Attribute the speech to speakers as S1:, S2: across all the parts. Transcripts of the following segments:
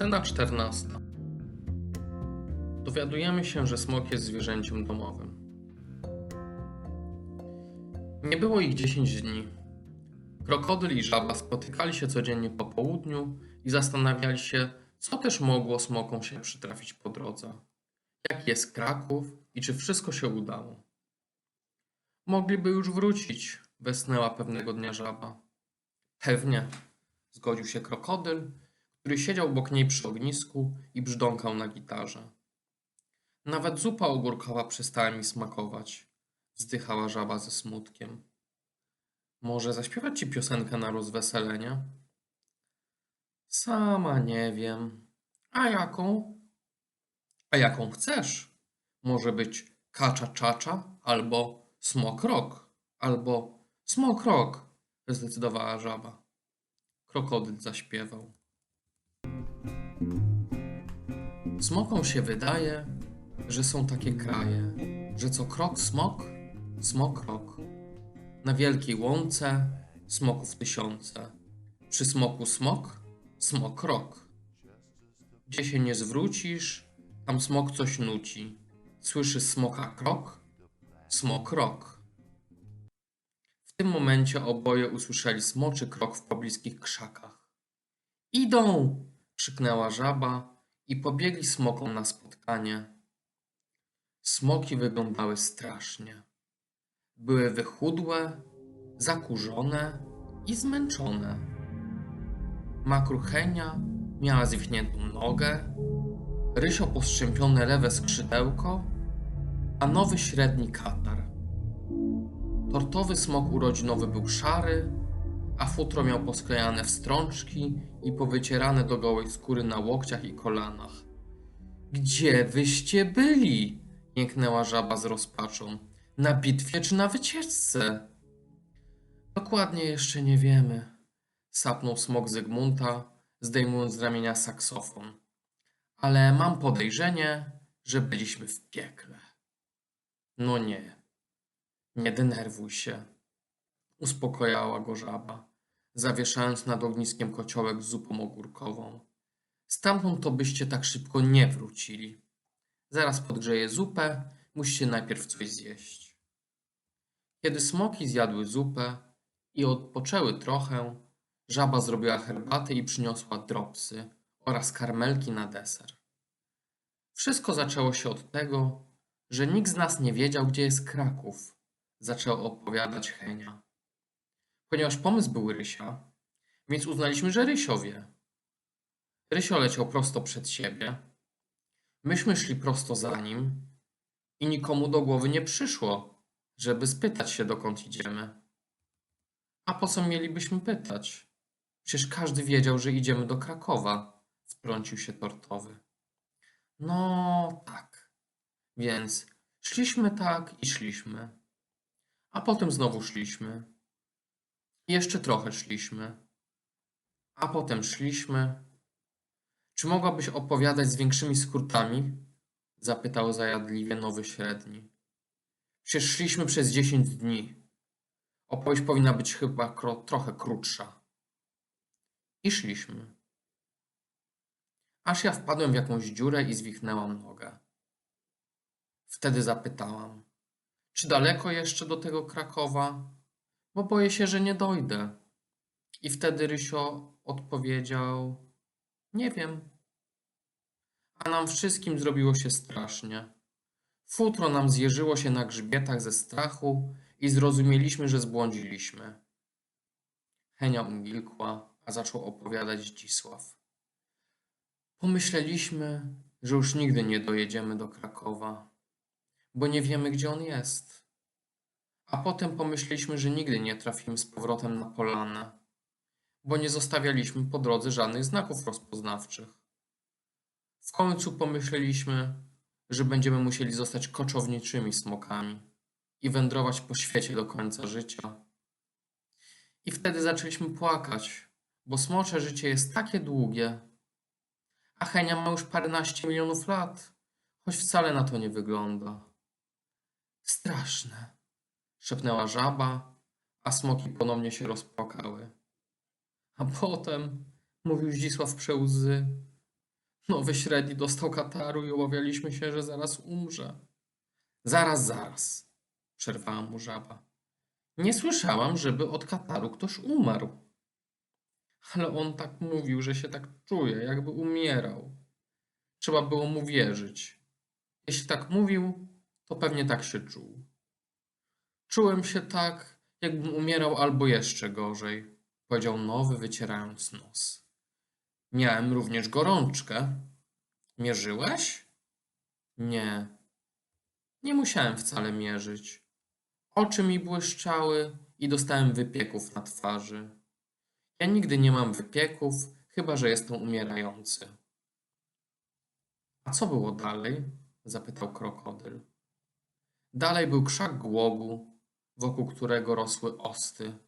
S1: Scena 14. Dowiadujemy się, że smok jest zwierzęciem domowym. Nie było ich 10 dni. Krokodyl i żaba spotykali się codziennie po południu i zastanawiali się, co też mogło smokom się przytrafić po drodze. Jaki jest Kraków i czy wszystko się udało. Mogliby już wrócić, westnęła pewnego dnia żaba. Pewnie, zgodził się krokodyl, który siedział obok niej przy ognisku i brzdąkał na gitarze. Nawet zupa ogórkowa przestała mi smakować, wzdychała żaba ze smutkiem. Może zaśpiewać ci piosenkę na rozweselenie? Sama nie wiem. A jaką? A jaką chcesz? Może być kacza czacza albo smok rock, albo smok rock, zdecydowała żaba. Krokodyl zaśpiewał. Smokom się wydaje, że są takie kraje, że co krok smok, smok rok. Na wielkiej łące smoków tysiące, przy smoku smok, smok rok. Gdzie się nie zwrócisz, tam smok coś nuci. Słyszy smoka krok, smok rok. W tym momencie oboje usłyszeli smoczy krok w pobliskich krzakach. Idą! krzyknęła żaba i pobiegli smokom na spotkanie. Smoki wyglądały strasznie. Były wychudłe, zakurzone i zmęczone. Makruchenia miała zwichniętą nogę, Rysio postrzępione lewe skrzydełko, a nowy średni katar. Tortowy smok urodzinowy był szary, a futro miał posklejane w strączki i powycierane do gołej skóry na łokciach i kolanach. Gdzie wyście byli? jęknęła żaba z rozpaczą. Na bitwie czy na wycieczce? Dokładnie jeszcze nie wiemy, sapnął smok Zygmunta, zdejmując z ramienia saksofon. Ale mam podejrzenie, że byliśmy w piekle. No nie, nie denerwuj się, uspokojała go żaba, zawieszając nad ogniskiem kociołek z zupą ogórkową. Stamtąd to byście tak szybko nie wrócili. Zaraz podgrzeję zupę, musicie najpierw coś zjeść. Kiedy smoki zjadły zupę i odpoczęły trochę, żaba zrobiła herbatę i przyniosła dropsy oraz karmelki na deser. Wszystko zaczęło się od tego, że nikt z nas nie wiedział, gdzie jest Kraków, zaczął opowiadać Henia. Ponieważ pomysł był Rysia, więc uznaliśmy, że Rysio wie. Rysio leciał prosto przed siebie, myśmy szli prosto za nim i nikomu do głowy nie przyszło, żeby spytać się, dokąd idziemy. A po co mielibyśmy pytać? Przecież każdy wiedział, że idziemy do Krakowa, wtrącił się tortowy. No tak. Więc szliśmy tak i szliśmy. A potem znowu szliśmy. Jeszcze trochę szliśmy. A potem szliśmy. Czy mogłabyś opowiadać z większymi skrótami? Zapytał zajadliwie nowy średni. Przecież szliśmy przez dziesięć dni. Opowieść powinna być chyba trochę krótsza. I szliśmy. Aż ja wpadłem w jakąś dziurę i zwichnęłam nogę. Wtedy zapytałam, czy daleko jeszcze do tego Krakowa? Bo boję się, że nie dojdę. I wtedy Rysio odpowiedział, nie wiem. A nam wszystkim zrobiło się strasznie. Futro nam zjeżyło się na grzbietach ze strachu i zrozumieliśmy, że zbłądziliśmy. Henia umilkła, a zaczął opowiadać Zdzisław. Pomyśleliśmy, że już nigdy nie dojedziemy do Krakowa, bo nie wiemy, gdzie on jest. A potem pomyśleliśmy, że nigdy nie trafimy z powrotem na Polanę, bo nie zostawialiśmy po drodze żadnych znaków rozpoznawczych. W końcu pomyśleliśmy, że będziemy musieli zostać koczowniczymi smokami i wędrować po świecie do końca życia. I wtedy zaczęliśmy płakać, bo smocze życie jest takie długie, a Henia ma już paręnaście milionów lat, choć wcale na to nie wygląda. Straszne, szepnęła żaba, a smoki ponownie się rozpłakały. A potem, mówił Zdzisław przełzy, Nowy średni dostał kataru i obawialiśmy się, że zaraz umrze. Zaraz, zaraz, przerwała mu żaba. Nie słyszałam, żeby od kataru ktoś umarł. Ale on tak mówił, że się tak czuje, jakby umierał. Trzeba było mu wierzyć. Jeśli tak mówił, to pewnie tak się czuł. Czułem się tak, jakbym umierał albo jeszcze gorzej, powiedział nowy, wycierając nos. Miałem również gorączkę. Mierzyłeś? Nie. Nie musiałem wcale mierzyć. Oczy mi błyszczały i dostałem wypieków na twarzy. Ja nigdy nie mam wypieków, chyba że jestem umierający. A co było dalej? zapytał krokodyl. Dalej był krzak głogu, wokół którego rosły osty.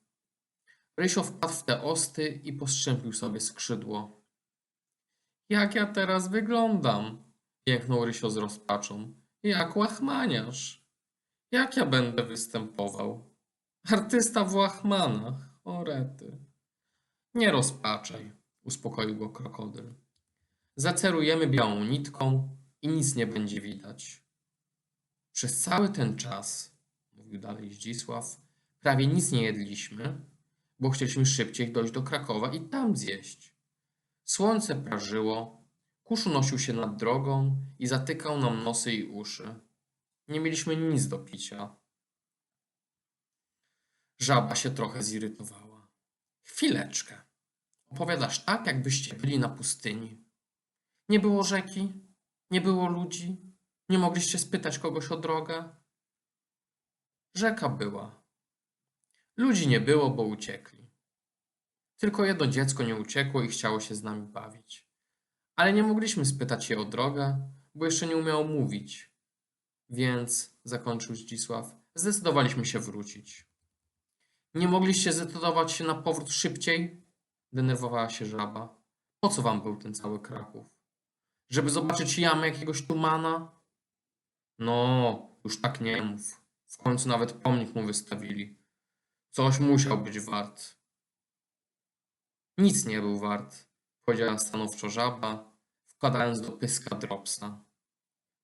S1: Rysio wpadł w te osty i postrzępił sobie skrzydło. Jak ja teraz wyglądam? Jęknął Rysio z rozpaczą. Jak łachmaniarz. Jak ja będę występował? Artysta w łachmanach. O rety. Nie rozpaczaj, uspokoił go krokodyl. Zacerujemy białą nitką i nic nie będzie widać. Przez cały ten czas, mówił dalej Zdzisław, prawie nic nie jedliśmy, bo chcieliśmy szybciej dojść do Krakowa i tam zjeść. Słońce prażyło, kurz unosił się nad drogą i zatykał nam nosy i uszy. Nie mieliśmy nic do picia. Żaba się trochę zirytowała. Chwileczkę. Opowiadasz tak, jakbyście byli na pustyni. Nie było rzeki, nie było ludzi, nie mogliście spytać kogoś o drogę. Rzeka była. Ludzi nie było, bo uciekli. Tylko jedno dziecko nie uciekło i chciało się z nami bawić. Ale nie mogliśmy spytać je o drogę, bo jeszcze nie umiało mówić. Więc, zakończył Zdzisław, zdecydowaliśmy się wrócić. Nie mogliście zdecydować się na powrót szybciej? Denerwowała się żaba. Po co wam był ten cały Kraków? Żeby zobaczyć jamę jakiegoś tumana? No, już tak nie mów. W końcu nawet pomnik mu wystawili. Coś musiał być wart. Nic nie był wart, powiedziała stanowczo żaba, wkładając do pyska dropsa.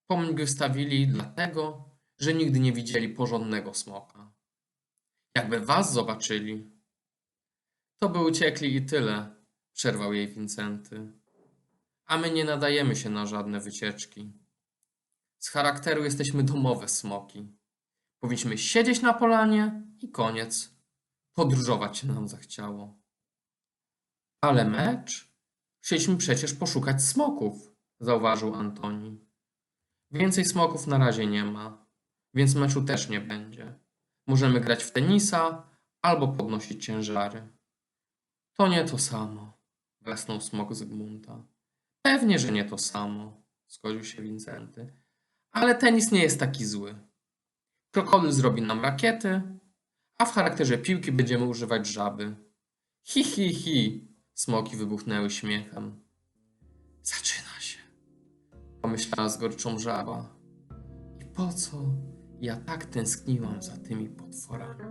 S1: Pomnik wystawili dlatego, że nigdy nie widzieli porządnego smoka. Jakby was zobaczyli. To by uciekli i tyle, przerwał jej Wincenty. A my nie nadajemy się na żadne wycieczki. Z charakteru jesteśmy domowe smoki. Powinniśmy siedzieć na polanie i koniec. Podróżować się nam zachciało. Ale mecz? Chcieliśmy przecież poszukać smoków, zauważył Antoni. Więcej smoków na razie nie ma, więc meczu też nie będzie. Możemy grać w tenisa albo podnosić ciężary. To nie to samo, westnął smok Zygmunta. Pewnie, że nie to samo, zgodził się Wincenty. Ale tenis nie jest taki zły. Krokodyl zrobi nam rakiety, a w charakterze piłki będziemy używać żaby. Hi, hi, hi, smoki wybuchnęły śmiechem. Zaczyna się, pomyślała z gorczą żaba. I po co ja tak tęskniłam za tymi potworami?